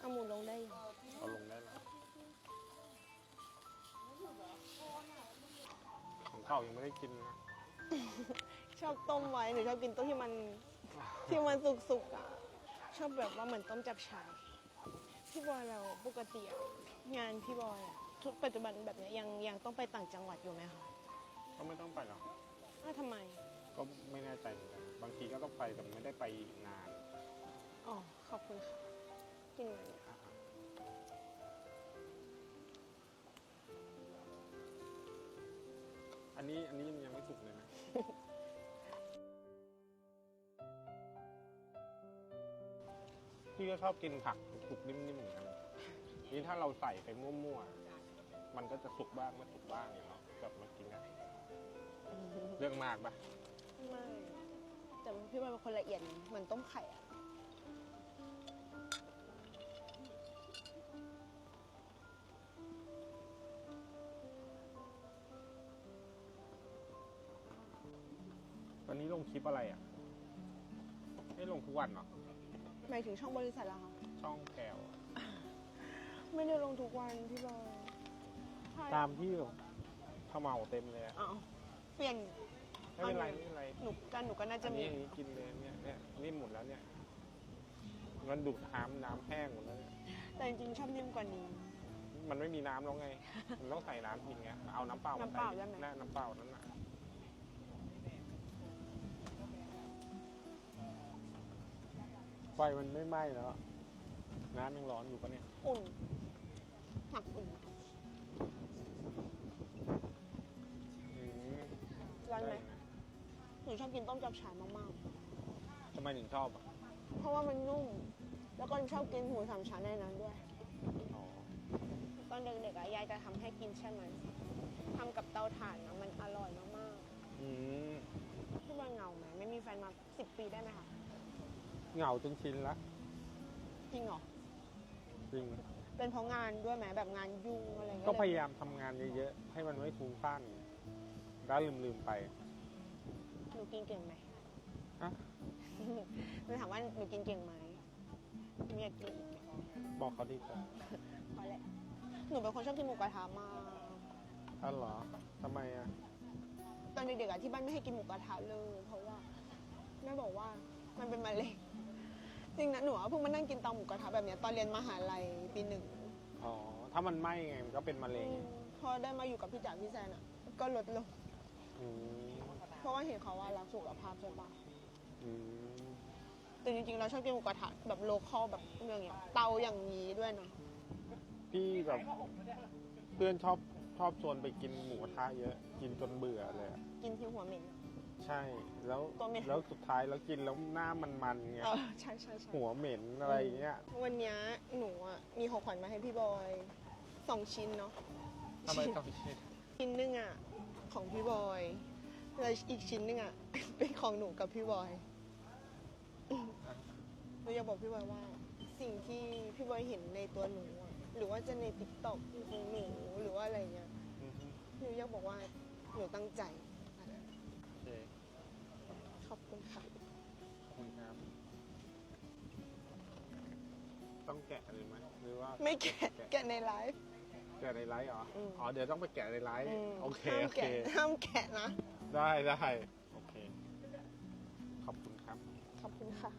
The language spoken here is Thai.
เอาหมูลงได้ยังเอาลงได้แล้วของเก่ายังไม่ได้กินนะชอบต้มไว้หนูชอบกินต้มที่มันที่มันสุกๆอะ ชอบแบบว่าเหมือนต้มจับฉ่ายพี่บอยเราปกติอะงานพี่บอยอะทุกปัจจุบันแบบเนี้ยยังยังต้องไปต่างจังหวัดอยู่ไหมคะก็ไม่ต้องไปหรอกอ้าวทำไม ก็ไม่แน่ใจเหมือนกันบางทีก็ต้องไปแต่ไม่ได้ไปนาน อ๋อ ขอบคุณค่ะ กินอะไรเนี่ยอะอันนี้อันนี้ยังไม่สุกเลยนะพี่ก็ชอบกินผักสุกๆนิ่มๆเหมือนกันนี่ถ้าเราใส่ไปมั่วๆ มันก็จะสุกบ้างไม่สุกบ้างอย่างเนาะแบบมากินกันเรื่องมากปะไม่แต่พี่บอยเป็นคนละเอียดเหมือนต้มไข่อะ ตอนนี้ลงคลิปอะไรอะไม่ลงทุกวันเหรอหมายถึงช่องบริษัทเหรอคะช่องแพลวอะไม่ได้ลงทุกวันพี่บอยใช่ตามที่ขมเหมาเต็มเลยอะอ้าวเปลี่ยน ไม่เป็นไรเอาเลยไม่เป็นไรหนูกันหนูก็น่าจะอันมีนี้อันนี้กินเลยเนี่ยเนี่ยนี่หมดแล้วเนี่ยมันดูดน้ำน้ำแห้งหมดแล้วเนี่ยแต่จริงๆชอบนิ่มกว่านี้ มันไม่มีน้ำแล้วไง มันต้องใส่น้ำกินไงเอาน้ำเปล่ามาน้ำเปล่าใส่ได้ไหมแน่น้ำเปล่านั่นน่ะ ฟมันไม่ไหม้แล้วน้ำยังร้อนอยู่ปะเนี่ย อุ่นหนักอุ่นอืมร้อนไหมด้ะหนูชอบกินต้มจับฉ่ายมากทำไมถึงชอบอะ ๆ เพราะว่ามันนุ่ม แล้วก็ชอบกินหมูสามชั้นในนั้นด้วย อ๋อ ตอนเด็กๆอะยายจะทำให้กินใช่ไหมทำกับเตาถ่านนะมันอร่อยมาก อืม ๆพี่บอยเหงาไหมไม่มีแฟนมาสิบปีได้ไหมคะ เหงาจนชินละจริงเหรอ จริง เป็นเพราะงานด้วยไหมแบบงานยุ่งอะไรเงี้ยก็พยายามทำงานเยอะๆ ให้มันไม่ฟุ้งซ่านแล้วลืมๆไป หนูกินเก่งไหมอะหนูถามว่าหนูกินเก่งไหมหนูอยากกินอีกไหมบอกเขาดีกว่าพอแล้วหนูเป็นคนชอบกินหมูกระทะมากอ้าวเหรอทำไมอะ ตอนเด็กๆอะที่บ้านไม่ให้กินหมูกระทะเลย เพราะว่าแม่บอกว่า มันเป็นมะเร็งจริงนะหนูอะเพิ่งมานั่งกินเตาหมูกระทะแบบเนี้ยตอนเรียนมหาลัยปีหนึ่งอ๋อ ถ้ามันไหม้ไงมันก็เป็นมะเร็งพอได้มาอยู่กับพี่จ๋าพี่แซนอะก็ลดลง อืมเพราะว่าเห็นเขาว่ารักสุขภาพใช่ปะอืมแต่จริงๆเราชอบกินหมูกระทะแบบโลคอลแบบเรื่องอย่างเงี้ยเตาอย่างนี้ด้วยนะพี่แบบเพื่อนชอบชอบชวนไปกินหมูกระทะเยอะ กินจนเบื่อเลยอะกินที่หัวเหม็น ใช่แล้วตัวเหม็น แล้วสุดท้ายแล้วกินแล้วหน้ามันมันๆไงเออใช่ใช่ใช่หัวเหม็นอะไรเงี้ยวันเนี้ยหนูอะมีของขวัญมาให้พี่บอยสองชิ้นเนาะทำไมต้องคิดชิ้นหนึงอะของพี่บอยแล้วอีกชิ้นหนึงอะ เป็นของหนูกับพี่บอยหนูอยากบอกพี่บอยว่า สิ่งที่พี่บอยเห็นในตัวหนูอะหรือว่าจะในติ๊กต็อกของหนูหรือว่าอะไรเงี้ย อือฮึหนูอยากบอกว่าหนูตั้งใจ ต้องแกะเลยไหมหรือว่า ไม่แกะแกะในไลฟ์ แกะในไลฟ์เหรออ๋อเดี๋ยวต้องไปแกะในไลฟ์โอเคโอเคห้ามแกะนะ ได้ได้โอเค ขอบคุณครับ ขอบคุณค่ะ